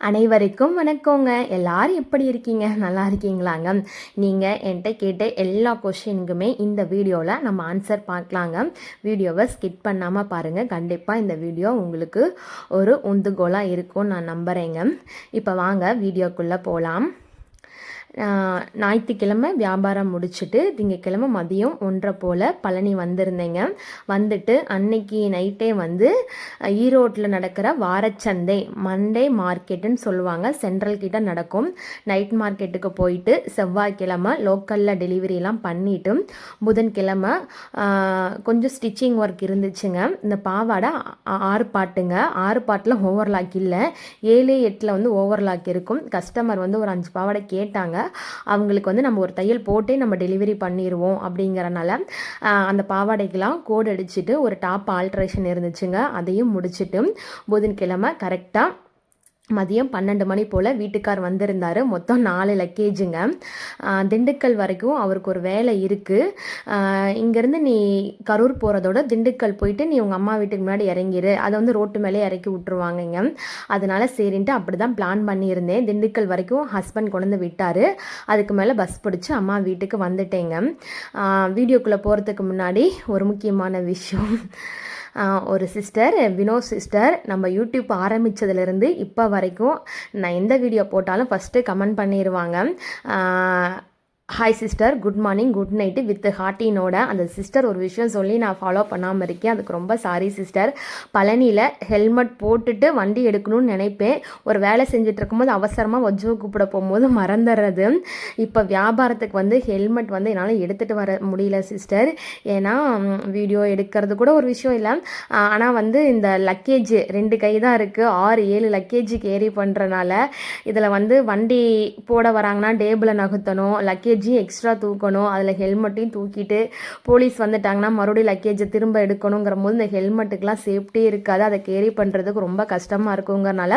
அனைவருக்கும் வணக்கங்க. எல்லாரும் எப்படி இருக்கீங்க? நல்லா இருக்கீங்களாங்க? நீங்கள் என்கிட்ட கேட்ட எல்லா கொஷினுக்குமே இந்த வீடியோவில் நம்ம ஆன்சர் பார்க்கலாங்க. வீடியோவை ஸ்கிப் பண்ணாமல் பாருங்கள் கண்டிப்பாக இந்த வீடியோ உங்களுக்கு ஒரு உந்துகோலாக இருக்கும்னு நான் நம்புகிறேங்க இப்போ வாங்க வீடியோக்குள்ளே போகலாம் ஞாயிற்றுக்கிழமை வியாபாரம் முடிச்சுட்டு திங்கக்கிழமை மதியம் ஒன்றரை போல் பழனி வந்திருந்தேங்க. வந்துட்டு அன்னைக்கு நைட்டே வந்து ஈரோட்டில் நடக்கிற வாரச்சந்தை மண்டே மார்க்கெட்டுன்னு சொல்லுவாங்க. சென்ட்ரல் கிட்ட நடக்கும். நைட் மார்க்கெட்டுக்கு போயிட்டு செவ்வாய்க்கிழமை லோக்கலில் டெலிவரிலாம் பண்ணிவிட்டு புதன்கிழமை கொஞ்சம் ஸ்டிச்சிங் ஒர்க் இருந்துச்சுங்க. இந்த பாவாடை ஆறு பாட்டுங்க. ஆறு பாட்டில் ஓவர்லாக் இல்லை. ஏழு எட்டில் வந்து ஓவர்லாக் இருக்கும். கஸ்டமர் வந்து ஒரு அஞ்சு பாவாடை கேட்டாங்க. அவங்களுக்கு வந்து நம்ம ஒரு தையல் போட்டே நம்ம டெலிவரி பண்ணிடுவோம் அப்படிங்கிறனால அந்த பாவாடைக்கெலாம் கோட் அடிச்சுட்டு ஒரு டாப் ஆல்ட்ரேஷன் இருந்துச்சுங்க. அதையும் முடிச்சுட்டு புதன்கிழமை கரெக்டாக மதியம் பன்னெண்டு மணி போல் வீட்டுக்கார் வந்திருந்தார். மொத்தம் நாலு லக்கேஜுங்க திண்டுக்கல் வரைக்கும் அவருக்கு ஒரு வேலை இருக்குது இங்கேருந்து நீ கரூர் போகிறதோட திண்டுக்கல் போயிட்டு நீ உங்கள் அம்மா வீட்டுக்கு முன்னாடி இறங்கிரு. அதை வந்து ரோட்டு மேலே இறக்கி விட்டுருவாங்கங்க. அதனால சரின்ட்டு அப்படி தான் பிளான் பண்ணியிருந்தேன். திண்டுக்கல் வரைக்கும் ஹஸ்பண்ட் கொண்டு வந்து விட்டார். அதுக்கு மேலே பஸ் பிடிச்சி அம்மா வீட்டுக்கு வந்துட்டேங்க. வீடியோக்குள்ளே போகிறதுக்கு முன்னாடி ஒரு முக்கியமான விஷயம். ஒரு சிஸ்டர் வினோத் சிஸ்டர் நம்ம யூடியூப் ஆரம்பித்ததுலேருந்து இப்போ வரைக்கும் நான் எந்த வீடியோ போட்டாலும் ஃபஸ்ட்டு கமெண்ட் பண்ணிடுவாங்க hi sister good morning good night with ஹார்ட்டினோட அந்த சிஸ்டர் ஒரு விஷயம் சொல்லி நான் ஃபாலோ பண்ணாமல் இருக்கேன். அதுக்கு ரொம்ப சாரி சிஸ்டர் பழனியில் ஹெல்மெட் போட்டுட்டு வண்டி எடுக்கணும்னு நினைப்பேன். ஒரு வேலை செஞ்சுட்டு இருக்கும்போது அவசரமாக வஜ்ஜுவை கூப்பிட போகும்போது மறந்துடுறது. இப்போ வியாபாரத்துக்கு வந்து ஹெல்மெட் வந்து என்னால் எடுத்துகிட்டு வர முடியல சிஸ்டர் ஏன்னா வீடியோ எடுக்கிறது கூட ஒரு விஷயம் இல்லை. ஆனால் வந்து இந்த லக்கேஜ் ரெண்டு கை தான் இருக்குது ஆறு ஏழு லக்கேஜ் கேரி பண்ணுறனால இதில் வந்து வண்டி போட வராங்கன்னா டேபிளை நகர்த்தணும் லக்கேஜையும் எக்ஸ்ட்ரா தூக்கணும். அதில் ஹெல்மெட்டையும் தூக்கிட்டு போலீஸ் வந்துட்டாங்கன்னா மறுபடியும் லக்கேஜை திரும்ப எடுக்கணுங்கிற போது இந்த ஹெல்மெட்டுக்கெலாம் சேஃப்டி இருக்காது. அதை கேரி பண்ணுறதுக்கு ரொம்ப கஷ்டமாக இருக்குங்கிறனால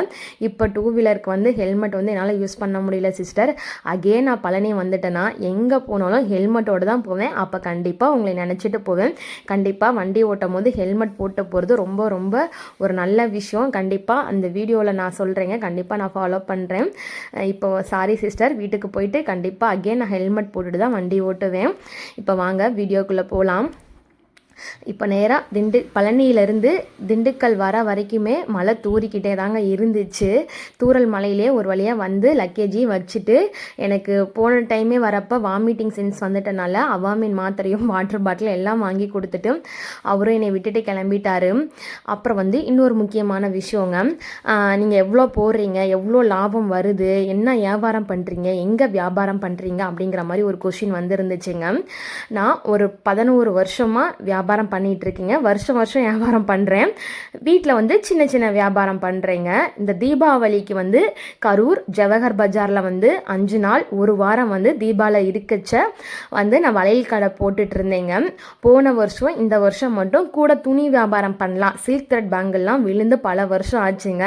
இப்போ டூ வீலருக்கு வந்து ஹெல்மெட் வந்து என்னால் யூஸ் பண்ண முடியல சிஸ்டர் அகே நான் பழனி வந்துட்டேன்னா எங்கே போனாலும் ஹெல்மெட்டோடு தான் போவேன். அப்போ கண்டிப்பாக உங்களை நினச்சிட்டு போவேன். கண்டிப்பாக வண்டி ஓட்டும் போது ஹெல்மெட் போட்டு போகிறது ரொம்ப ரொம்ப ஒரு நல்ல விஷயம். கண்டிப்பாக அந்த வீடியோவில் நான் சொல்கிறேங்க கண்டிப்பாக நான் ஃபாலோ பண்ணுறேன் இப்போ சாரி சிஸ்டர் வீட்டுக்கு போயிட்டு கண்டிப்பாக அகேன் நான் ஹெல்மெட் ஹெல்மெட் போட்டுட்டு தான் வண்டி ஓட்டுவேன். இப்போ வாங்க வீடியோக்குள்ளே போகலாம் இப்போ நேராக திண்டு பழனியிலேருந்து திண்டுக்கல் வர வரைக்குமே மழை தூறிக்கிட்டே தாங்க இருந்துச்சு. தூறல் மலையிலே ஒரு வழியாக வந்து லக்கேஜையும் வச்சுட்டு எனக்கு போன டைமே வரப்போ வாமிட்டிங் சென்ஸ் வந்துட்டனால அவாமின் மாத்திரையும் வாட்டர் பாட்டில் எல்லாம் வாங்கி கொடுத்துட்டு அவரும் என்னை விட்டுட்டு கிளம்பிட்டாரு. அப்புறம் வந்து இன்னொரு முக்கியமான விஷயங்க. நீங்கள் எவ்வளோ போடுறீங்க? எவ்வளோ லாபம் வருது? என்ன வியாபாரம் பண்ணுறீங்க எங்கே வியாபாரம் பண்ணுறீங்க அப்படிங்கிற மாதிரி ஒரு கொஷின் வந்துருந்துச்சுங்க. நான் ஒரு பதினோரு வருஷமாக வியாபாரம் வியாபாரம் பண்ணிகிட்ருக்கீங்க வருஷம் வருஷம் வியாபாரம் பண்ணுறேன் வீட்டில் வந்து சின்ன சின்ன வியாபாரம் பண்ணுறேங்க இந்த தீபாவளிக்கு வந்து கரூர் ஜவஹர் பஜாரில் வந்து அஞ்சு நாள் ஒரு வாரம் வந்து தீபாவளி இருக்கச்ச வந்து நான் வளையல் கடை போட்டுட்டு இருந்தேங்க போன வருஷம் இந்த வருஷம் மட்டும் கூட துணி வியாபாரம் பண்ணலாம். சில்க் த்ரெட் பேங்கிள்லாம் விழுந்து பல வருஷம் ஆச்சுங்க.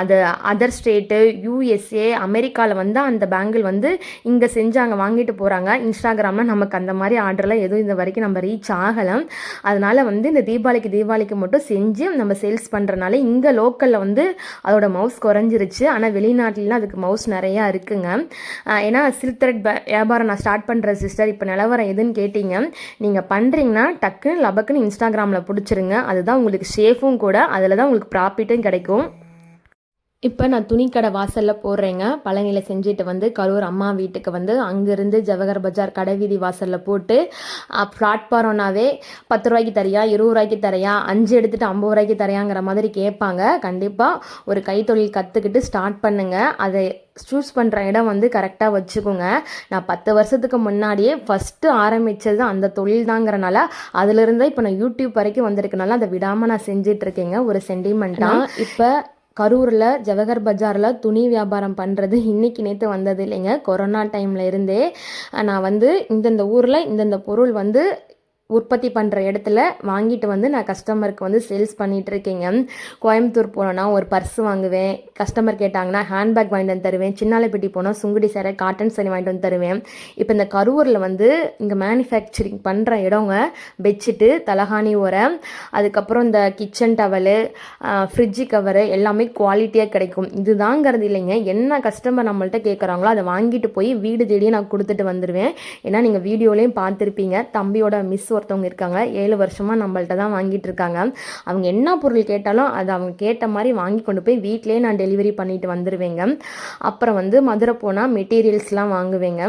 அது அதர் ஸ்டேட்டு யூஎஸ்ஏ அமெரிக்காவில் வந்து அந்த பேங்கிள் வந்து இங்கே செஞ்சாங்க வாங்கிட்டு போகிறாங்க இன்ஸ்டாகிராமில் நமக்கு அந்த மாதிரி ஆர்டர்லாம் எதுவும் இந்த வரைக்கும் நம்ம ரீச் ஆகலை. அதனால் வந்து இந்த தீபாவளிக்கு தீபாவளிக்கு மட்டும் செஞ்சு நம்ம சேல்ஸ் பண்ணுறனால இங்கே லோக்கலில் வந்து அதோட மவுஸ் குறைஞ்சிருச்சு. ஆனால் வெளிநாட்டிலாம் அதுக்கு மவுஸ் நிறையா இருக்குங்க. ஏன்னா சில்க் த்ரெட் வியாபாரம் நான் ஸ்டார்ட் பண்ணுற சிஸ்டர் இப்போ நிலவரம் எதுன்னு கேட்டிங்க. நீங்கள் பண்ணுறீங்கன்னா டக்குன்னு லபக்குன்னு இன்ஸ்டாகிராமில் பிடிச்சிருங்க. அதுதான் உங்களுக்கு சேஃபும் கூட அதில் தான் உங்களுக்கு ப்ராஃபிட்டும் கிடைக்கும். இப்போ நான் துணிக்கடை வாசலில் போடுறேங்க. பழனியில் செஞ்சுட்டு வந்து கரூர் அம்மா வீட்டுக்கு வந்து அங்கேருந்து ஜவஹர் பஜார் கடைவீதி வாசலில் போட்டு பிளாட்ஃபாரம்னாவே பத்து ரூபாய்க்கு தரையா இருபது ரூபாய்க்கு தரையா அஞ்சு எடுத்துகிட்டு ஐம்பது ரூபாய்க்கு தரையாங்கிற மாதிரி கேட்பாங்க. கண்டிப்பாக ஒரு கைத்தொழில் கற்றுக்கிட்டு ஸ்டார்ட் பண்ணுங்கள் அதை சூஸ் பண்ணுற இடம் வந்து கரெக்டாக வச்சுக்கோங்க. நான் பத்து வருஷத்துக்கு முன்னாடியே ஃபஸ்ட்டு ஆரம்பித்தது அந்த தொழில் தாங்கிறனால அதுலேருந்து இப்போ நான் யூடியூப் வரைக்கும் வந்திருக்கனால அதை விடாமல் நான் செஞ்சிட்ருக்கேங்க ஒரு சென்டிமெண்ட்டாக இப்போ கரூரில் ஜவஹர் பஜாரில் துணி வியாபாரம் பண்ணுறது இன்னைக்கு நேற்று வந்தது இல்லைங்க. கொரோனா டைமில் இருந்தே நான் வந்து இந்தந்த ஊரில் இந்தந்த பொருள் வந்து உற்பத்தி பண்ணுற இடத்துல வாங்கிட்டு வந்து நான் கஸ்டமருக்கு வந்து சேல்ஸ் பண்ணிகிட்ருக்கேங்க கோயம்புத்தூர் போனோன்னா ஒரு பர்ஸ் வாங்குவேன். கஸ்டமர் கேட்டாங்கன்னா ஹேண்ட்பேக் வாங்கிட்டு வந்து தருவேன். சின்னாலப்பட்டி போனால் சுங்குடி சேரை காட்டன் சேரீ வாங்கிட்டு வந்து தருவேன். இப்போ இந்த கரூரில் வந்து இங்கே மேனுஃபேக்சரிங் பண்ணுற இடங்க பெட்ஷீட்டு தலகாணி உரம் அதுக்கப்புறம் இந்த கிச்சன் டவலு ஃப்ரிட்ஜு கவரு எல்லாமே குவாலிட்டியாக கிடைக்கும். இதுதாங்கிறது இல்லைங்க. என்ன கஸ்டமர் நம்மள்ட்ட கேட்குறாங்களோ அதை வாங்கிட்டு போய் வீடு தேடி நான் கொடுத்துட்டு வந்துடுவேன் ஏன்னா நீங்கள் வீடியோலேயும் பார்த்துருப்பீங்க. தம்பியோட மிஸ் ஒருத்தவங்க இருக்காங்க. ஏழு வருஷமாக நம்மள்ட்ட தான் வாங்கிட்டு இருக்காங்க. அவங்க என்ன பொருள் கேட்டாலும் அது அவங்க கேட்ட மாதிரி வாங்கி கொண்டு போய் வீட்டிலே நான் டெலிவரி பண்ணிட்டு வந்துடுவேங்க அப்புறம் வந்து மதுரை போனால் மெட்டீரியல்ஸ்லாம் வாங்குவேங்க.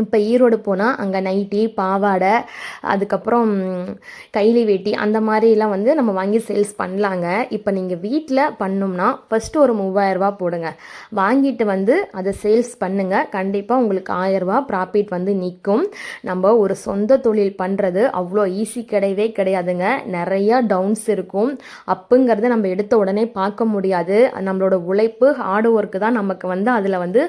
இப்போ ஈரோடு போனால் அங்கே நைட்டி பாவாடை அதுக்கப்புறம் கைலி வேட்டி அந்த மாதிரிலாம் வந்து நம்ம வாங்கி சேல்ஸ் பண்ணலாங்க. இப்போ நீங்கள் வீட்டில் பண்ணோம்னா ஃபஸ்ட்டு ஒரு மூவாயிரரூபா போடுங்க. வாங்கிட்டு வந்து அதை சேல்ஸ் பண்ணுங்கள் கண்டிப்பாக உங்களுக்கு ஆயிரரூபா ப்ராஃபிட் வந்து நிற்கும் நம்ம ஒரு சொந்த தொழில் பண்ணுறது அவ்வளோ ஈஸி கிடையவே கிடையாதுங்க. நிறையா டவுன்ஸ் இருக்கும். அப்புங்கிறத நம்ம எடுத்த உடனே பார்க்க முடியாது. நம்மளோட உழைப்பு ஹார்ட் ஒர்க்கு தான் நமக்கு வந்து அதில் வந்து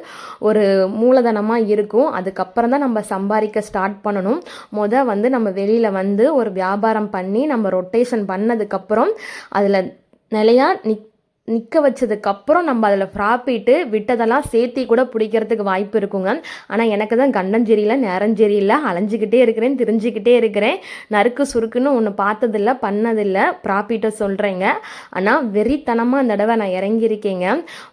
ஒரு மூலதனமாக இருக்கும். அதுக்கப்புறம் தான் நம்ம சம்பாதிக்க ஸ்டார்ட் பண்ணணும். முத வந்து நம்ம வெளியில் வந்து ஒரு வியாபாரம் பண்ணி நம்ம ரொட்டேஷன் பண்ணதுக்கப்புறம் அதில் நிலையாக நிக் நிற்க வச்சதுக்கப்புறம் நம்ம அதில் ஃப்ராப்பிட்டு விட்டதெல்லாம் சேர்த்தி கூட பிடிக்கிறதுக்கு வாய்ப்பு இருக்குங்க. ஆனால் எனக்கு தான் கண்டஞ்செரியில் நேரஞ்செரியில் அலைஞ்சிக்கிட்டே இருக்கிறேன் தெரிஞ்சுக்கிட்டே இருக்கிறேன். நறுக்கு சுருக்குன்னு ஒன்று பார்த்ததில்ல பண்ணதில்ல. ப்ராஃபிட்டை சொல்கிறேங்க ஆனால் வெறித்தனமாக அந்த தடவை நான் இறங்கியிருக்கேங்க.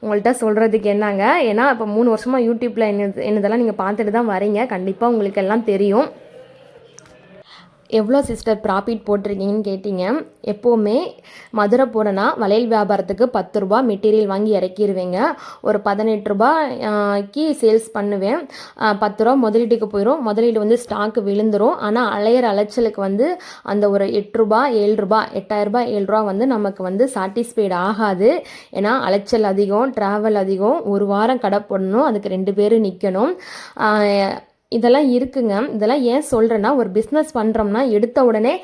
உங்கள்கிட்ட சொல்கிறதுக்கு என்னங்க? ஏன்னா இப்போ மூணு வருஷமாக யூடியூப்பில் என்ன என்னதெல்லாம் நீங்கள் பார்த்துட்டு தான் வரீங்க. கண்டிப்பாக உங்களுக்கு எல்லாம் தெரியும். எவ்வளோ சிஸ்டர் ப்ராஃபிட் போட்டிருக்கீங்கன்னு கேட்டீங்க. எப்போவுமே மதுரை போனேன்னா வளையல் வியாபாரத்துக்கு பத்து ரூபா மெட்டீரியல் வாங்கி இறக்கிடுவேங்க ஒரு பதினெட்டு ரூபாய்க்கு சேல்ஸ் பண்ணுவேன். பத்து ரூபா முதலீட்டுக்கு போயிடும் முதலீடு வந்து ஸ்டாக்கு விழுந்துரும். ஆனால் அலையிற அலைச்சலுக்கு வந்து அந்த ஒரு எட்டு ரூபா ஏழு ரூபா எட்டாயிரரூபா ஏழு ரூபா வந்து நமக்கு வந்து சாட்டிஸ்ஃபைடு ஆகாது. ஏன்னா அலைச்சல் அதிகம் ட்ராவல் அதிகம். ஒரு வாரம் கடை போடணும். அதுக்கு ரெண்டு பேரும் நிற்கணும் இதெல்லாம் இருக்குங்க. இதெல்லாம் ஏன் சொல்கிறேன்னா ஒரு பிஸ்னஸ் பண்ணுறோம்னா எடுத்த உடனே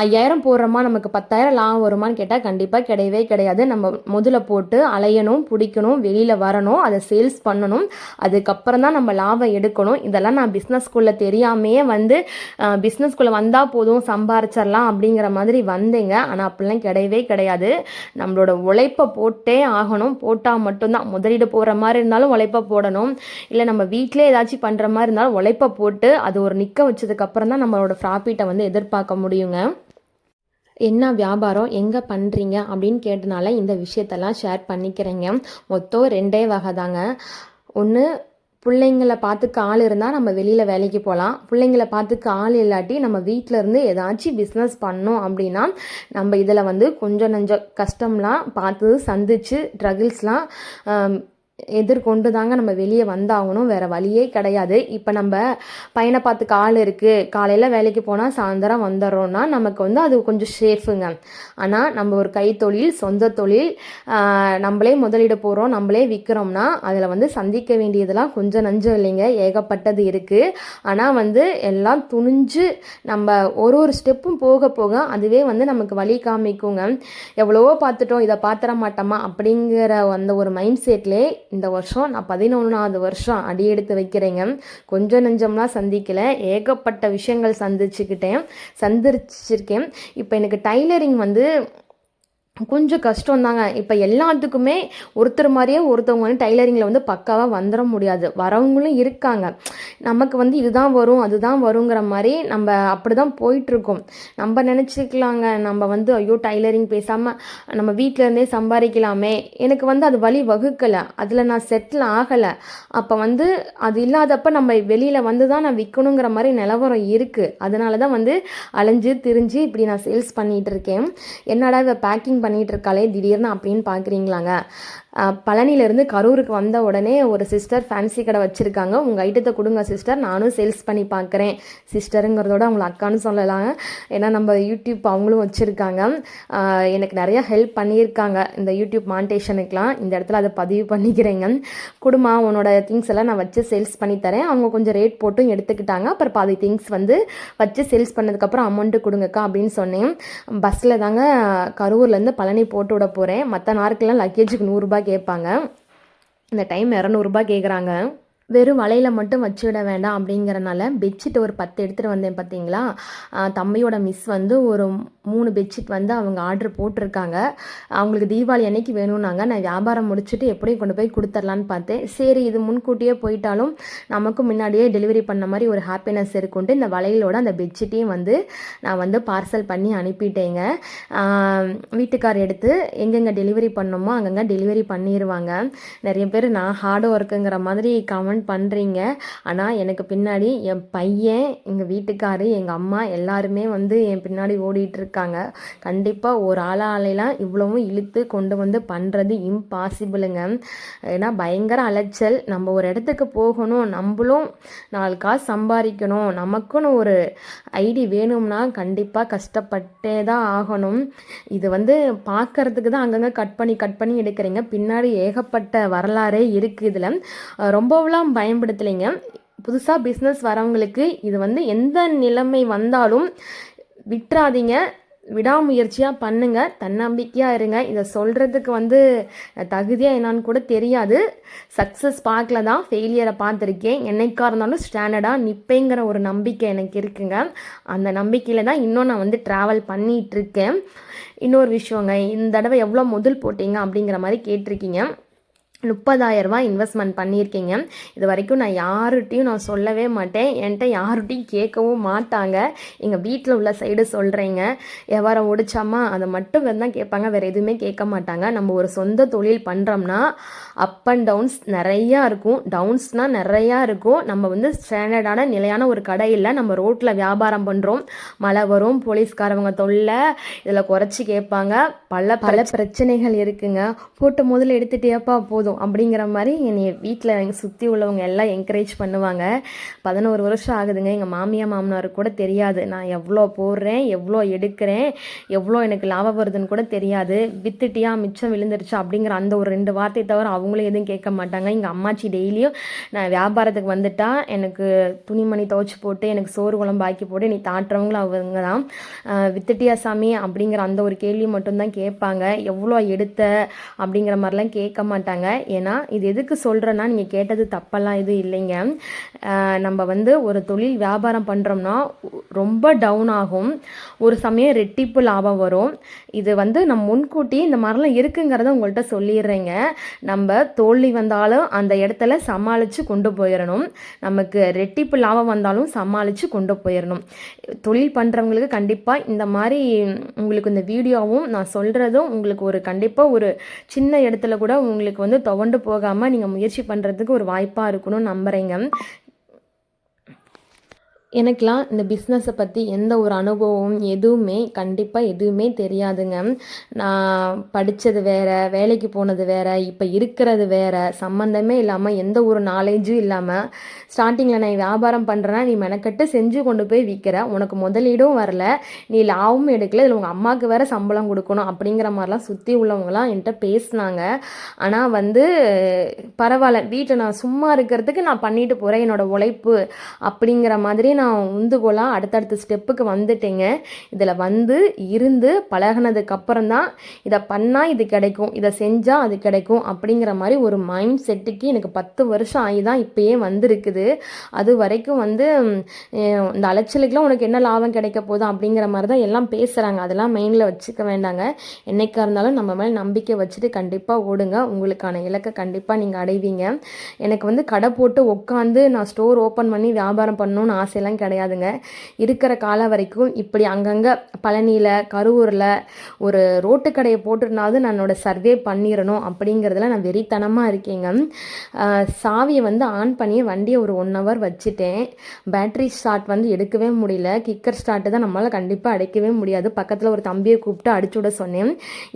ஐயாயிரம் போடுறோமா? நமக்கு பத்தாயிரம் லாபம் வருமான்னு கேட்டால் கண்டிப்பாக கிடையவே கிடையாது. நம்ம முதல்ல போட்டு அலையணும் பிடிக்கணும் வெளியில் வரணும் அதை சேல்ஸ் பண்ணணும். அதுக்கப்புறம் தான் நம்ம லாபம் எடுக்கணும். இதெல்லாம் நான் பிஸ்னஸ் ஸ்கூலில் தெரியாமையே வந்து பிஸ்னஸ் ஸ்கூலில் வந்தால் போதும் சம்பாரிச்சிடலாம் அப்படிங்கிற மாதிரி வந்தேங்க. ஆனால் அப்படிலாம் கிடையவே கிடையாது. நம்மளோட உழைப்பை போட்டே ஆகணும். போட்டால் மட்டும்தான் முதலீடு போகிற மாதிரி இருந்தாலும் உழைப்பை போடணும். இல்லை நம்ம வீட்டிலே ஏதாச்சும் பண்ணுற மாதிரி இருந்தாலும் உழைப்பை போட்டு அது ஒரு நிற்க வச்சதுக்கப்புறம் தான் நம்மளோட ப்ராஃபிட்டை வந்து எதிர்பார்க்க முடியுங்க. என்ன வியாபாரம் எங்கே பண்ணுறீங்க அப்படின்னு கேட்டனால இந்த விஷயத்தெல்லாம் ஷேர் பண்ணிக்கிறேங்க. மொத்தம் ரெண்டே வகை தாங்க. ஒன்று பிள்ளைங்கள பார்த்துக்க ஆள் இருந்தால் நம்ம வெளியில் வேலைக்கு போகலாம் பிள்ளைங்கள பார்த்துக்க ஆள் இல்லாட்டி நம்ம வீட்டில் இருந்து ஏதாச்சும் பிஸ்னஸ் பண்ணோம் அப்படின்னா நம்ம இதில் வந்து கொஞ்சம் நஞ்சம் கஷ்டம்லாம் பார்த்து சந்தித்து ட்ரகிள்ஸ்லாம் எதிர்கொண்டு தாங்க நம்ம வெளியே வந்தாகணும். வேறு வழியே கிடையாது. இப்போ நம்ம பையனை பார்த்து கால் இருக்குது காலையில் வேலைக்கு போனால் சாயந்தரம் வந்துடுறோன்னா நமக்கு வந்து அது கொஞ்சம் சேஃபுங்க ஆனால் நம்ம ஒரு கைத்தொழில் சொந்த தொழில் நம்மளே முதலீடு போகிறோம் நம்மளே விற்கிறோம்னா அதில் வந்து சந்திக்க வேண்டியதெல்லாம் கொஞ்சம் நஞ்சம் இல்லைங்க. ஏகப்பட்டது இருக்குது ஆனால் வந்து எல்லாம் துணிஞ்சு நம்ம ஒரு ஒரு ஸ்டெப்பும் போக போக அதுவே வந்து நமக்கு வழி காமிக்குங்க. எவ்வளவோ பார்த்துட்டோம் இதை பார்த்துட மாட்டோமா அப்படிங்கிற அந்த ஒரு மைண்ட் செட்லேயே இந்த வருஷம் நான் பதினொன்றாவது வருஷம் அடியெடுத்து வைக்கிறேங்க. கொஞ்சம் நெஞ்சம்லாம் சந்திக்கல. ஏகப்பட்ட விஷயங்கள் சந்திச்சுக்கிட்டேன். சந்திச்சிருக்கேன். இப்போ எனக்கு டைலரிங் வந்து கொஞ்சம் கஷ்டம் தாங்க. இப்போ எல்லாத்துக்குமே ஒருத்தர் மாதிரியே ஒருத்தவங்க வந்து டைலரிங்கில் வந்து பக்காவாக வந்துட முடியாது. வரவங்களும் இருக்காங்க. நமக்கு வந்து இதுதான் வரும் அதுதான் வருங்கிற மாதிரி நம்ம அப்படி தான் போயிட்டுருக்கோம். நம்ம நினச்சிக்கலாங்க. நம்ம வந்து ஐயோ டைலரிங் பேசாமல் நம்ம வீட்டில் இருந்தே சம்பாதிக்கலாமே. எனக்கு வந்து அது வழி வகுக்கலை. அதில் நான் செட்டில் ஆகலை. அப்போ வந்து அது இல்லாதப்ப நம்ம வெளியில் வந்து தான் நான் விற்கணுங்கிற மாதிரி நிலவரம் இருக்குது அதனால தான் வந்து அலைஞ்சு திரிஞ்சு இப்படி நான் சேல்ஸ் பண்ணிகிட்டு இருக்கேன் என்னடா இதை பேக்கிங் பண்ணிகிட்டு இருக்காளே திடீர்னு அப்படின்னு பார்க்குறீங்களாங்க பழனியிலேருந்து கரூருக்கு வந்த உடனே ஒரு சிஸ்டர் ஃபேன்சி கடை வச்சுருக்காங்க. உங்கள் ஐட்டத்தை கொடுங்க சிஸ்டர் நானும் சேல்ஸ் பண்ணி பார்க்குறேன். சிஸ்டருங்கிறதோட அவங்கள அக்கான்னு சொல்லலாம் ஏன்னா நம்ம யூடியூப் அவங்களும் வச்சுருக்காங்க. எனக்கு நிறையா ஹெல்ப் பண்ணியிருக்காங்க. இந்த யூடியூப் மான்டேஷனுக்கெலாம் இந்த இடத்துல அதை பதிவு பண்ணிக்கிறேங்க. குடுமா உன்னோட திங்ஸ் எல்லாம் நான் வச்சு சேல்ஸ் பண்ணித்தரேன் அவங்க கொஞ்சம் ரேட் போட்டும் எடுத்துக்கிட்டாங்க. அப்புறம் பாதி திங்ஸ் வந்து வச்சு சேல்ஸ் பண்ணதுக்கப்புறம் அமௌண்ட்டு கொடுங்கக்கா அப்படின்னு சொன்னேன். பஸ்ஸில் தாங்க கரூர்லேருந்து பழனி போட்டு விட போகிறேன் மற்ற நாருக்கெல்லாம் லக்கேஜுக்கு நூறுரூபாய்க்கு கேட்பாங்க. இந்த டைம் இரநூறுபா கேட்குறாங்க வெறும் வலையில் மட்டும் வச்சுவிட வேண்டாம் அப்படிங்கிறனால பெட்ஷீட் ஒரு பத்து எடுத்துகிட்டு வந்தேன் பார்த்தீங்களா தம்பியோட மிஸ் வந்து ஒரு மூணு பெட்ஷீட் வந்து அவங்க ஆர்டர் போட்டிருக்காங்க. அவங்களுக்கு தீபாவளி அன்னைக்கு வேணும்னாங்க. நான் வியாபாரம் முடிச்சுட்டு எப்படியும் கொண்டு போய் கொடுத்துர்லான்னு பார்த்தேன். சரி இது முன்கூட்டியே போயிட்டாலும் நமக்கும் முன்னாடியே டெலிவரி பண்ண மாதிரி ஒரு ஹாப்பினஸ் இருக்குன்ட்டு இந்த வலையிலோட அந்த பெட்ஷீட்டையும் வந்து நான் வந்து பார்சல் பண்ணி அனுப்பிட்டேங்க. வீட்டுக்கார் எடுத்து எங்கெங்கே டெலிவரி பண்ணணுமோ அங்கங்கே டெலிவரி பண்ணிடுவாங்க நிறைய பேர் நான் ஹார்ட் ஒர்க்குங்கிற மாதிரி கமெண்ட் பண்ணுறீங்க ஆனால் எனக்கு பின்னாடி என் பையன் எங்கள் வீட்டுக்காரு எங்கள் அம்மா எல்லாருமே வந்து என் பின்னாடி ஓடிட்டு இருக்காங்க கண்டிப்பாக ஒரு ஆளாலையெல்லாம் இவ்வளவும் இழுத்து கொண்டு வந்து பண்ணுறது இம்பாசிபிளுங்க ஏன்னா பயங்கர அலைச்சல். நம்ம ஒரு இடத்துக்கு போகணும். நம்மளும் நாலு காசு சம்பாதிக்கணும். நமக்குன்னு ஒரு ஐடி வேணும்னா கண்டிப்பாக கஷ்டப்பட்டே தான் ஆகணும். இது வந்து பார்க்கறதுக்கு தான் அங்கங்கே கட் பண்ணி கட் பண்ணி எடுக்கிறீங்க. பின்னாடி ஏகப்பட்ட வரலாறே இருக்குது இதில். யாரும் பயன்படுத்தலைங்க. புதுசாக பிஸ்னஸ் வரவங்களுக்கு இது வந்து எந்த நிலைமை வந்தாலும் விட்டுறாதீங்க. விடாமுயற்சியாக பண்ணுங்கள் தன்னம்பிக்கையாக இருங்க. இதை சொல்கிறதுக்கு வந்து தகுதியாக என்னான்னு கூட தெரியாது. சக்ஸஸ் பார்க்கல தான். ஃபெயிலியரை பார்த்துருக்கேன். என்னைக்காக இருந்தாலும் ஸ்டாண்டர்டாக நிற்பேங்கிற ஒரு நம்பிக்கை எனக்கு இருக்குங்க. அந்த நம்பிக்கையில் தான் இன்னும் நான் வந்து ட்ராவல் பண்ணிகிட்ருக்கேன் இன்னொரு விஷயங்க இந்த தடவை எவ்வளோ முதல் போட்டீங்க அப்படிங்கிற மாதிரி கேட்டிருக்கீங்க. முப்பதாயிரரூபா இன்வெஸ்ட்மெண்ட் பண்ணியிருக்கீங்க. இது வரைக்கும் நான் யார்கிட்டையும் நான் சொல்லவே மாட்டேன். என்கிட்ட யார்கிட்டையும் கேட்கவும் மாட்டாங்க. எங்கள் வீட்டில் உள்ள சைடு சொல்கிறேங்க வியாபாரம் ஒடிச்சாமா அதை மட்டும் தான் கேட்பாங்க. வேறு எதுவுமே கேட்க மாட்டாங்க. நம்ம ஒரு சொந்த தொழில் பண்ணுறோம்னா அப் அண்ட் டவுன்ஸ் நிறையா இருக்கும். டவுன்ஸ்னால் நிறையா இருக்கும். நம்ம வந்து ஸ்டாண்டர்டான நிலையான ஒரு கடையில் நம்ம ரோட்டில் வியாபாரம் பண்ணுறோம் மழை வரும் போலீஸ்காரவங்க தொல்லை இதில் குறைச்சி கேட்பாங்க. பல பல பிரச்சனைகள் இருக்குங்க. போட்ட முதல்ல எடுத்துட்டியாப்பா போதும். அப்படிங்கிற மாதிரி என்னை வீட்டில் எங்கள் சுற்றி உள்ளவங்க எல்லாம் என்கரேஜ் பண்ணுவாங்க. பதினோரு வருஷம் ஆகுதுங்க. எங்கள் மாமியா மாமனாருக்கு கூட தெரியாது. நான் எவ்வளோ போடுறேன் எவ்வளோ எடுக்கிறேன் எவ்வளோ எனக்கு லாபம் வருதுன்னு கூட தெரியாது. வித்துட்டியா மிச்சம் விழுந்துருச்சு அப்படிங்கிற அந்த ஒரு ரெண்டு வார்த்தை தவிர அவங்களும் எதுவும் கேட்க மாட்டாங்க. எங்கள் அம்மாச்சி டெய்லியும் நான் வியாபாரத்துக்கு வந்துட்டா எனக்கு துணிமணி துவைச்சி போட்டு எனக்கு சோறு குழம்பு ஆக்கி போட்டு நீ தாட்டுறவங்களும் அவங்க தான். வித்துட்டியா சாமி அப்படிங்கிற அந்த ஒரு கேள்வி மட்டும்தான் கேட்பாங்க. எவ்வளோ எடுத்த அப்படிங்கிற மாதிரிலாம் கேட்க மாட்டாங்க. ஏன்னா இது எதுக்கு சொல்கிறேன்னா நீங்கள் கேட்டது தப்பெல்லாம் எதுவும் இல்லைங்க. நம்ம வந்து ஒரு தொழில் வியாபாரம் பண்ணுறோம்னா ரொம்ப டவுன் ஆகும். ஒரு சமயம் ரெட்டிப்பு லாபம் வரும். இது வந்து நம்ம முன்கூட்டி இந்த மாதிரிலாம் இருக்குங்கிறத உங்கள்கிட்ட சொல்லிடுறேங்க. நம்ம தோல்வி வந்தாலும் அந்த இடத்துல சமாளித்து கொண்டு போயிடணும். நமக்கு ரெட்டிப்பு லாபம் வந்தாலும் சமாளித்து கொண்டு போயிடணும். தொழில் பண்ணுறவங்களுக்கு கண்டிப்பாக இந்த மாதிரி உங்களுக்கு இந்த வீடியோவும் நான் சொல்கிறதும் உங்களுக்கு ஒரு கண்டிப்பாக ஒரு சின்ன இடத்துல கூட உங்களுக்கு வந்து துவண்டு போகாமல் நீங்கள் முயற்சி பண்ணுறதுக்கு ஒரு வாய்ப்பாக இருக்கணும்னு நம்புகிறேங்க எனக்கெலாம் இந்த பிஸ்னஸை பற்றி எந்த ஒரு அனுபவம் எதுவுமே கண்டிப்பாக எதுவுமே தெரியாதுங்க. நான் படித்தது வேறு வேலைக்கு போனது வேறு இப்போ இருக்கிறது வேறு சம்மந்தமே இல்லாமல் எந்த ஒரு நாலேஜும் இல்லாமல் ஸ்டார்டிங்கில் நான் வியாபாரம் பண்ணுறேன்னா நீ மெனக்கட்டு செஞ்சு கொண்டு போய் விற்கிற உனக்கு முதலீடும் வரல. நீ லாபமும் எடுக்கல. இதில் உங்கள் அம்மாவுக்கு வேறு சம்பளம் கொடுக்கணும் அப்படிங்கிற மாதிரிலாம் சுற்றி உள்ளவங்களாம் என்கிட்ட பேசினாங்க. ஆனால் வந்து பரவாயில்ல. வீட்டில் நான் சும்மா இருக்கிறதுக்கு நான் பண்ணிட்டு போகிறேன் என்னோட உழைப்பு அப்படிங்கிற மாதிரி நான் உந்துகோலாக அடுத்தடுத்த ஸ்டெப்புக்கு வந்துட்டேங்க. இதில் வந்து இருந்து பழகினதுக்கப்புறம் தான் இதை பண்ணால் இது கிடைக்கும் இதை செஞ்சால் அது கிடைக்கும் அப்படிங்கிற மாதிரி ஒரு மைண்ட் செட்டுக்கு எனக்கு பத்து வருஷம் ஆகி தான் இப்போயே வந்திருக்குது. அது வரைக்கும் வந்து இந்த அலைச்சலுக்குலாம் உனக்கு என்ன லாபம் கிடைக்க போதும் அப்படிங்கிற மாதிரி தான் எல்லாம் பேசுகிறாங்க அதெல்லாம் மெயினில் வச்சுக்க வேண்டாங்க. என்னைக்காக இருந்தாலும் நம்ம மேலே நம்பிக்கை வச்சுட்டு கண்டிப்பாக ஓடுங்க. உங்களுக்கான இலக்கை கண்டிப்பாக நீங்கள் அடைவீங்க. எனக்கு வந்து கடை போட்டு உட்காந்து நான் ஸ்டோர் ஓப்பன் பண்ணி வியாபாரம் பண்ணணும்னு ஆசையெல்லாம் கிடையாதுங்க. இருக்கிற காலம் வரைக்கும் இப்படி அங்கங்கே பழனியில் கரூரில் ஒரு ரோட்டு கடையை போட்டிருந்தாவது நான் சர்வே பண்ணிடணும் அப்படிங்கிறதுல நான் வெறித்தனமாக இருக்கேங்க. சாவியை வந்து ஆன் பண்ணி வண்டியை ஒரு ஒன் ஹவர் வச்சுட்டேன். பேட்டரி ஸ்டார்ட் வந்து எடுக்கவே முடியல. கிக்கர் ஸ்டார்ட்டு தான் நம்மளால் கண்டிப்பாக அடைக்கவே முடியாது. பக்கத்தில் ஒரு தம்பியை கூப்பிட்டு அடிச்சு விட சொன்னேன்.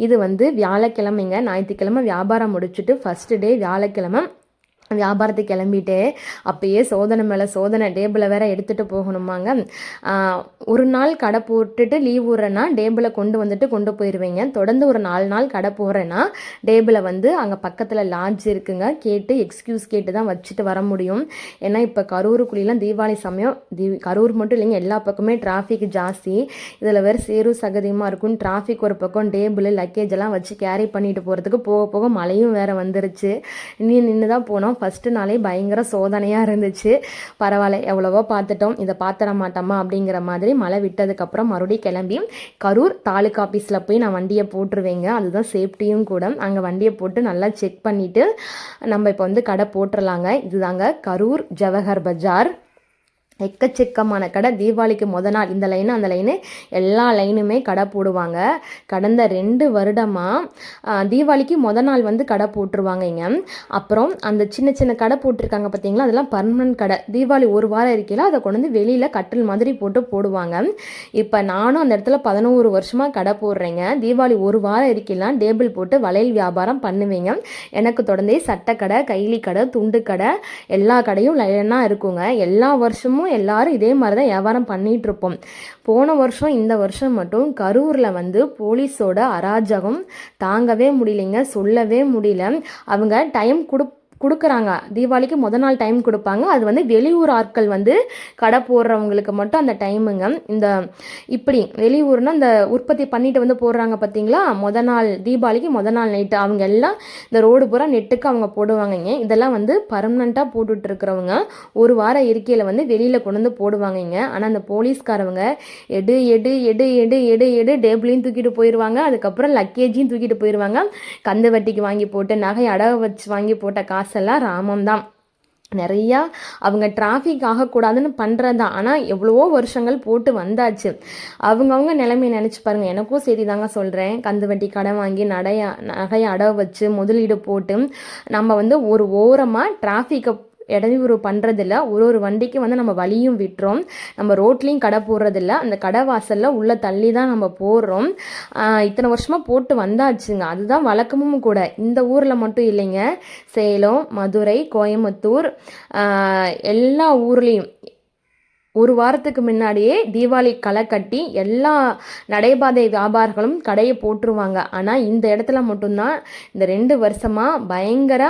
இது வந்து வியாழக்கிழமைங்க. ஞாயிற்றுக்கிழமை வியாபாரம் முடிச்சுட்டு ஃபஸ்ட்டு டே வியாழக்கிழமை வியாபாரத்துக்கு கிளம்பிட்டு அப்பயே சோதனை மேலே சோதனை டேபிளை வேற எடுத்துகிட்டு போகணுமாங்க. ஒரு நாள் கடை போட்டுட்டு லீவ் விட்றேன்னா டேபிளை கொண்டு வந்துட்டு கொண்டு போயிடுவீங்க தொடர்ந்து ஒரு நாலு நாள் கடை போடுறேன்னா டேபிளை வந்து அங்கே பக்கத்தில் லாட்ஜ் இருக்குங்க. கேட்டு எக்ஸ்கியூஸ் கேட்டு தான் வச்சுட்டு வர முடியும். ஏன்னா இப்போ கரூருக்குள்ளெலாம் தீபாவளி சமயம் தீ கரூர் மட்டும் இல்லைங்க எல்லா பக்கமே டிராஃபிக் ஜாஸ்தி. இதில் வேறு சேரும் சகதியமாக இருக்கும் டிராஃபிக் ஒரு பக்கம் டேபிள் லக்கேஜ் எல்லாம் வச்சு கேரி பண்ணிட்டு போகிறதுக்கு போக போக மழையும் வேறு வந்துருச்சு. இன்னும் நின்று தான் போனோம். ஃபஸ்ட்டு நாளே பயங்கர சோதனையாக இருந்துச்சு. பரவாயில்ல எவ்வளவோ பார்த்துட்டோம். இதை பார்த்துட மாட்டோமா அப்படிங்கிற மாதிரி மழை விட்டதுக்கப்புறம் மறுபடியும் கிளம்பி கரூர் தாலுக்கா ஆஃபீஸில் போய் நான் வண்டியை போட்டுருவேங்க. அதுதான் சேஃப்டியும் கூட. அங்கே வண்டியை போட்டு நல்லா செக் பண்ணிவிட்டு நம்ம இப்போ வந்து கடை போட்டுடலாங்க இதுதாங்க கரூர் ஜவஹர் பஜார். எக்கச்சக்கமான கடை. தீபாவளிக்கு முத நாள் இந்த லைனு அந்த லைனு எல்லா லைனுமே கடை போடுவாங்க. கடந்த ரெண்டு வருடமாக தீபாவளிக்கு முத நாள் வந்து கடை போட்டுருவாங்க இங்க அப்புறம் அந்த சின்ன சின்ன கடை போட்டிருக்காங்க பார்த்தீங்களா அதெல்லாம் பர்மனன்ட் கடை. தீபாவளி ஒரு வாரம் இருக்கையில் அதை கொண்டு வந்து வெளியில் கட்டில் மாதிரி போட்டு போடுவாங்க. இப்போ நானும் அந்த இடத்துல பதினோரு வருஷமாக கடை போடுறேங்க. தீபாவளி ஒரு வாரம் இருக்கலாம் டேபிள் போட்டு வளையல் வியாபாரம் பண்ணுவீங்க. எனக்கு தொடர்ந்தே சட்டக்கடை கைலி கடை துண்டு கடை எல்லா கடையும் லைனாக இருக்குங்க. எல்லா வருஷமும் எல்லாரும் இதே மாதிரி தான் வியாபாரம் பண்ணிட்டு இருப்போம் போன வருஷம் இந்த வருஷம் மட்டும் கரூரில் வந்து போலீஸோட அராஜகம் தாங்கவே முடியலைங்க சொல்லவே முடியல. அவங்க டைம் கொடு கொடுக்குறாங்க. தீபாவளிக்கு முத நாள் டைம் கொடுப்பாங்க. அது வந்து வெளியூர் ஆட்கள் வந்து கடை போடுறவங்களுக்கு மட்டும் அந்த டைமுங்க இந்த இப்படி வெளியூர்னா இந்த உற்பத்தி பண்ணிட்டு வந்து போடுறாங்க பார்த்தீங்களா முத நாள் தீபாவளிக்கு முத நாள் நைட்டு அவங்க எல்லாம் இந்த ரோடு பூரா நெட்டுக்கு அவங்க போடுவாங்கங்க இதெல்லாம் வந்து பர்மனண்ட்டாக போட்டுட்டு இருக்கிறவங்க ஒரு வார இருக்கையில் வந்து வெளியில் கொண்டு வந்து போடுவாங்கங்க ஆனால் அந்த போலீஸ்காரவங்க எடு எடு எடு எடு எடு எடு டேபிளையும் தூக்கிட்டு போயிடுவாங்க அதுக்கப்புறம் லக்கேஜையும் தூக்கிட்டு போயிடுவாங்க கந்து வட்டிக்கு வாங்கி போட்டு நகை அடகு வச்சு வாங்கி போட்ட காசெல்லாம் ராமம் தான் நிறையா அவங்க டிராஃபிக் ஆகக்கூடாதுன்னு பண்ணுறது தான் ஆனால் எவ்வளவோ வருஷங்கள் போட்டு வந்தாச்சு. அவங்கவுங்க நிலைமையை நினச்சி பாருங்கள் எனக்கும் சரி தாங்க சொல்கிறேன் கந்து வட்டி கடன் வாங்கி நடைய நகையை அடவை வச்சு முதலீடு போட்டு நம்ம வந்து ஒரு ஓரமாக டிராஃபிக்கை இடையூறு பண்ணுறதில்ல ஒரு ஒரு வண்டிக்கு வந்து நம்ம வழியும் விட்டுறோம். நம்ம ரோட்லேயும் கடை போடுறதில்ல. அந்த கடை வாசலில் உள்ளே தள்ளி தான் நம்ம போடுறோம். இத்தனை வருஷமாக போட்டு வந்தாச்சுங்க. அதுதான் வழக்கமும் கூட. இந்த ஊரில் மட்டும் இல்லைங்க. சேலம் மதுரை கோயம்புத்தூர் எல்லா ஊர்லேயும் ஒரு வாரத்துக்கு முன்னாடியே தீபாவளி களை கட்டி எல்லா நடைபாதை வியாபாரிகளும் கடையை போட்டுருவாங்க. ஆனால் இந்த இடத்துல மட்டும்தான் இந்த ரெண்டு வருஷமாக பயங்கர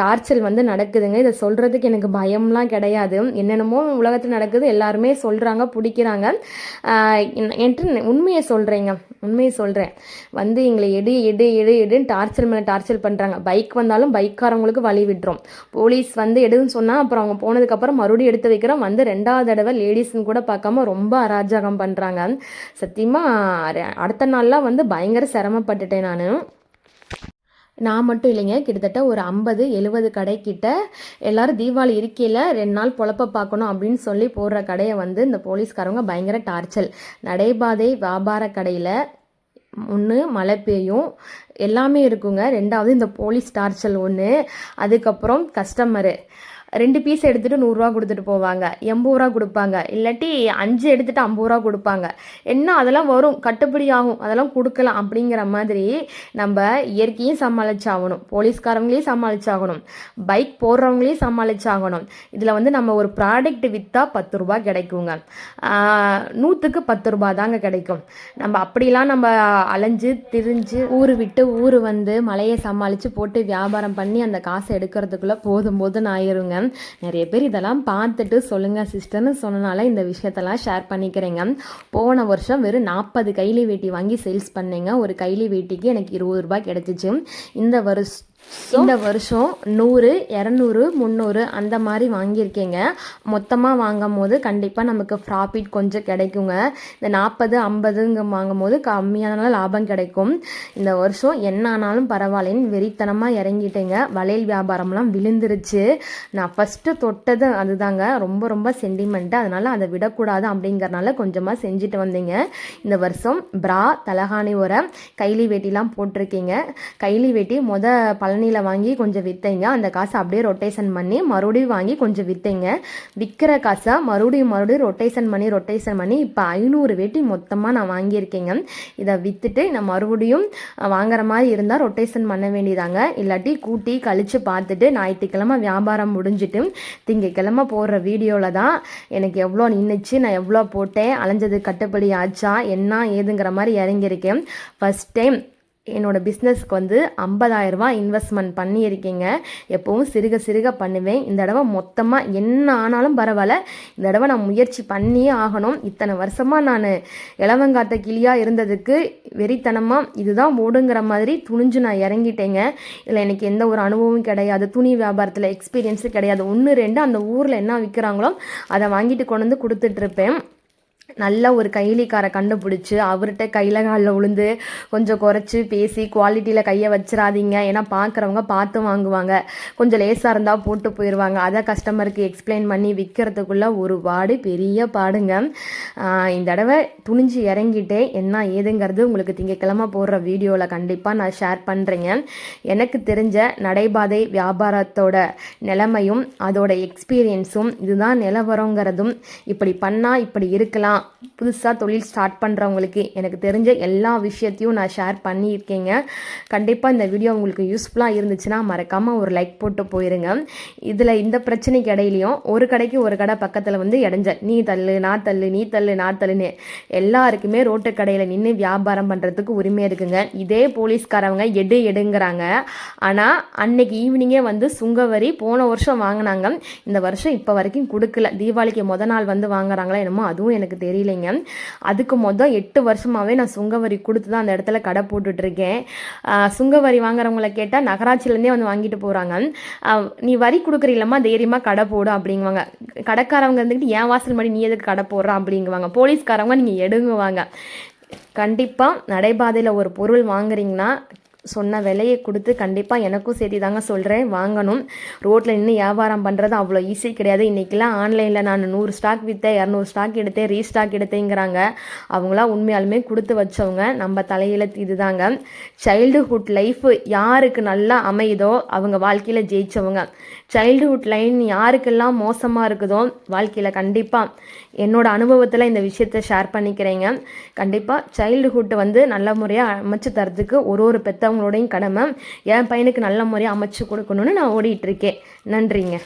டார்ச்சல் வந்து நடக்குதுங்க. இதை சொல்கிறதுக்கு எனக்கு பயம்லாம் கிடையாது. என்னென்னமோ உலகத்தில் நடக்குது. எல்லாருமே சொல்கிறாங்க பிடிக்கிறாங்க. என்று உண்மையை சொல்கிறேங்க உண்மையை சொல்கிறேன் வந்து எங்களை எடு எடு எடு எடுன்னு டார்ச்சல் மேலே டார்ச்சல் பண்ணுறாங்க பைக் வந்தாலும் பைக்காரவங்களுக்கு வழி விட்டுரும். போலீஸ் வந்து எடுன்னு சொன்னால் அப்புறம் அவங்க போனதுக்கப்புறம் மறுபடியும் எடுத்து வைக்கிறோம். வந்து ரெண்டாவது தடவை லேடிஸ்ன்னு கூட பார்க்காம ரொம்ப அராஜகம் பண்ணுறாங்க சத்தியமாக அடுத்த நாள்லாம் வந்து பயங்கர சிரமப்பட்டுட்டேன் நான். நான் மட்டும் இல்லைங்க கிட்டத்தட்ட ஒரு ஐம்பது எழுபது கடைக்கிட்ட எல்லோரும் தீபாவளி இருக்கையில் ரெண்டு நாள் பொழப்ப பார்க்கணும் அப்படின்னு சொல்லி போடுற கடையை வந்து இந்த போலீஸ்காரவங்க பயங்கர டார்ச்சல் நடைபாதை வியாபார கடையில் ஒன்று மழை பெய்யும். எல்லாமே இருக்குங்க. ரெண்டாவது இந்த போலீஸ் டார்ச்சல் ஒன்று அதுக்கப்புறம் கஸ்டமரு. ரெண்டு பீஸ் எடுத்துகிட்டு நூறுரூவா கொடுத்துட்டு போவாங்க. எண்பது ரூபா கொடுப்பாங்க. இல்லாட்டி அஞ்சு எடுத்துகிட்டு ஐம்பது ரூபா கொடுப்பாங்க. என்ன அதெல்லாம் வரும்? கட்டுப்படி ஆகும். அதெல்லாம் கொடுக்கலாம் அப்படிங்கிற மாதிரி நம்ம இயற்கையும் சமாளிச்சாகணும். போலீஸ்காரங்களையும் சமாளிச்சாகணும். பைக் போடுறவங்களையும் சமாளிச்சாகணும். இதில் வந்து நம்ம ஒரு ப்ராடக்ட் விற்றா பத்து ரூபா கிடைக்குங்க. நூற்றுக்கு பத்து ரூபா தாங்க கிடைக்கும். நம்ம அப்படிலாம் நம்ம அலைஞ்சு திரிஞ்சு ஊர் விட்டு ஊர் வந்து மலையை சமாளித்து போட்டு வியாபாரம் பண்ணி அந்த காசை எடுக்கிறதுக்குள்ளே போதும் போதும் ஆயிருங்க. நிறைய பேர் இதெல்லாம் பார்த்துட்டு சொல்லுங்கள் சிஸ்டர்னு சொன்னனால இந்த விஷயத்தெல்லாம் ஷேர் பண்ணிக்கிறேங்க. போன வருஷம் வெறும் நாற்பது கைலி வேட்டி வாங்கி சேல்ஸ் பண்ணேங்க. ஒரு கைலி வேட்டிக்கு எனக்கு இருபது ரூபாய் கிடச்சிச்சு. இந்த வருஷம் இந்த வருஷம் நூறு இரநூறு முந்நூறு அந்த மாதிரி வாங்கியிருக்கேங்க. மொத்தமாக வாங்கும் போது கண்டிப்பாக நமக்கு ப்ராஃபிட் கொஞ்சம் கிடைக்குங்க. இந்த நாற்பது ஐம்பதுங்க வாங்கும் போது கம்மியான லாபம் கிடைக்கும். இந்த வருஷம் என்ன ஆனாலும் பரவாயில்லன்னு வெறித்தனமாக இறங்கிட்டேங்க. வளையல் வியாபாரம்லாம் விழுந்துருச்சு. நான் ஃபஸ்ட்டு தொட்டது அதுதாங்க. ரொம்ப ரொம்ப சென்டிமெண்ட்டு அதனால் அதை விடக்கூடாது அப்படிங்கிறனால கொஞ்சமாக செஞ்சுட்டு வந்தீங்க. இந்த வருஷம் ப்ரா தலகாணி உர கைலி வேட்டிலாம் போட்டிருக்கீங்க. கைலி வேட்டி மொத பல பழனியில் வாங்கி கொஞ்சம் விற்றீங்க அந்த காசை அப்படியே ரொட்டேஷன் பண்ணி மறுபடியும் வாங்கி கொஞ்சம் விற்றீங்க விற்கிற காசை மறுபடியும் மறுபடியும் ரொட்டேஷன் பண்ணி ரொட்டேஷன் பண்ணி இப்போ ஐநூறு வேட்டி மொத்தமாக நான் வாங்கியிருக்கேங்க. இதை விற்றுட்டு நான் மறுபடியும் வாங்குற மாதிரி இருந்தால் ரொட்டேஷன் பண்ண வேண்டியதாங்க. இல்லாட்டி கூட்டி கழித்து பார்த்துட்டு ஞாயிற்றுக்கிழமை வியாபாரம் முடிஞ்சுட்டு திங்கக்கிழமை போடுற வீடியோவில் தான் எனக்கு எவ்வளோ நின்றுச்சு நான் எவ்வளோ போட்டேன் அலைஞ்சது கட்டுப்படி ஆச்சா என்ன ஏதுங்கிற மாதிரி இறங்கியிருக்கேன். ஃபஸ்ட் டைம் என்னோடய பிஸ்னஸ்க்கு வந்து ஐம்பதாயிரரூபா இன்வெஸ்ட்மெண்ட் பண்ணியிருக்கீங்க. எப்போவும் சிறுக சிறுக பண்ணுவேன். இந்த தடவை மொத்தமாக என்ன ஆனாலும் பரவாயில்ல. இந்த தடவை நான் முயற்சி பண்ணியே ஆகணும். இத்தனை வருஷமாக நான் இளவங்காத்த கிளியாக இருந்ததுக்கு வெறித்தனமாக இதுதான் ஓடுங்கிற மாதிரி துணிஞ்சு நான் இறங்கிட்டேங்க. இதில் எனக்கு எந்த ஒரு அனுபவமும் கிடையாது. துணி வியாபாரத்தில் எக்ஸ்பீரியன்ஸும் கிடையாது. ஒன்று ரெண்டு அந்த ஊரில் என்ன விற்கிறாங்களோ அதை வாங்கிட்டு கொண்டு வந்து கொடுத்துட்ருப்பேன் நல்ல ஒரு கைலிக்காரை கண்டுபிடிச்சி அவர்கிட்ட கையில் காலில் விழுந்து கொஞ்சம் குறைச்சி பேசி குவாலிட்டியில் கையை வச்சிடாதீங்க ஏன்னா பார்க்குறவங்க பார்த்து வாங்குவாங்க. கொஞ்சம் லேசாக இருந்தால் போட்டு போயிடுவாங்க அதை கஸ்டமருக்கு எக்ஸ்பிளைன் பண்ணி விற்கிறதுக்குள்ளே ஒரு பாடு பெரிய பாடுங்க. இந்த தடவை துணிஞ்சு இறங்கிட்டே என்ன ஏதுங்கிறது உங்களுக்கு திங்கக்கிழமை போடுற வீடியோவில் கண்டிப்பாக நான் ஷேர் பண்ணுறேங்க எனக்கு தெரிஞ்ச நடைபாதை வியாபாரத்தோட நிலைமையும் அதோட எக்ஸ்பீரியன்ஸும் இதுதான் நிலவரங்கிறதும். இப்படி பண்ணால் இப்படி இருக்கலாம். புதுசாக தொழில் ஸ்டார்ட் பண்ணுறவங்களுக்கு எனக்கு தெரிஞ்ச எல்லா விஷயத்தையும் நான் ஷேர் பண்ணியிருக்கேங்க. கண்டிப்பாக இந்த வீடியோ உங்களுக்கு யூஸ்ஃபுல்லாக இருந்துச்சுன்னா மறக்காமல் ஒரு லைக் போட்டு போயிருங்க. இதில் இந்த பிரச்சனைக்கு இடையிலையும் ஒரு கடைக்கு ஒரு கடை பக்கத்தில் வந்து இடைஞ்ச நீ தள்ளு நான் தள்ளு நீ தள்ளு நான் தள்ளுன்னு எல்லாருக்குமே ரோட்டு கடையில் நின்று வியாபாரம் பண்ணுறதுக்கு உரிமை இருக்குங்க. இதே போலீஸ்காரவங்க எடு எடுங்கிறாங்க. ஆனால் அன்னைக்கு ஈவினிங்கே வந்து சுங்கவரி போன வருஷம் வாங்கினாங்க. இந்த வருஷம் இப்போ வரைக்கும் கொடுக்கல. தீபாவளிக்கு முத நாள் வந்து வாங்குறாங்களா என்னமோ அதுவும் எனக்கு தெரியலைங்க. அதுக்கு மொதல் எட்டு வருஷமாகவே நான் சுங்கவரி கொடுத்து தான் அந்த இடத்துல கடை போட்டுட்ருக்கேன். சுங்கவரி வாங்குறவங்கள கேட்டால் நகராட்சியிலேருந்தே வந்து வாங்கிட்டு போகிறாங்க நீ வரி கொடுக்குறீங்களம்மா தைரியமாக கடை போடு அப்படிங்குவாங்க. கடைக்காரவங்க இருந்துக்கிட்டு ஏன் வாசல் மாதிரி நீ எதுக்கு கடை போடுற? அப்படிங்குவாங்க. போலீஸ்காரவங்க நீங்கள் எடுங்குவாங்க கண்டிப்பாக நடைபாதையில் ஒரு பொருள் வாங்குறீங்கன்னா சொன்ன விலையை கொடுத்து கண்டிப்பாக எனக்கும் சேர்த்து தாங்க சொல்கிறேன் வாங்கணும். ரோட்டில் நின்று வியாபாரம் பண்ணுறது அவ்வளோ ஈஸி கிடையாது. இன்றைக்கெலாம் ஆன்லைனில் நான் நூறு ஸ்டாக் விற்றேன் இரநூறு ஸ்டாக் எடுத்தேன் ரீஸ்டாக் எடுத்தேங்கிறாங்க. அவங்களாம் உண்மையாலுமே கொடுத்து வச்சவங்க. நம்ம தலையெழுத்து இதுதாங்க. சைல்டுஹுட் லைஃப் யாருக்கு நல்லா அமையுதோ அவங்க வாழ்க்கையில் ஜெயித்தவங்க சைல்டுஹுட் லைன் யாருக்கெல்லாம் மோசமாக இருக்குதோ வாழ்க்கையில் கண்டிப்பாக என்னோட அனுபவத்தில் இந்த விஷயத்தை ஷேர் பண்ணிக்கிறேங்க. கண்டிப்பாக சைல்டுஹுட் வந்து நல்ல முறையாக அமைச்சு தரதுக்கு ஒரு ஒரு பெற்றவங்களோடையும் கடமை. என் பையனுக்கு நல்ல முறையாக அமைச்சு கொடுக்கணும்னு நான் ஓடிட்டுருக்கேன் நன்றிங்க.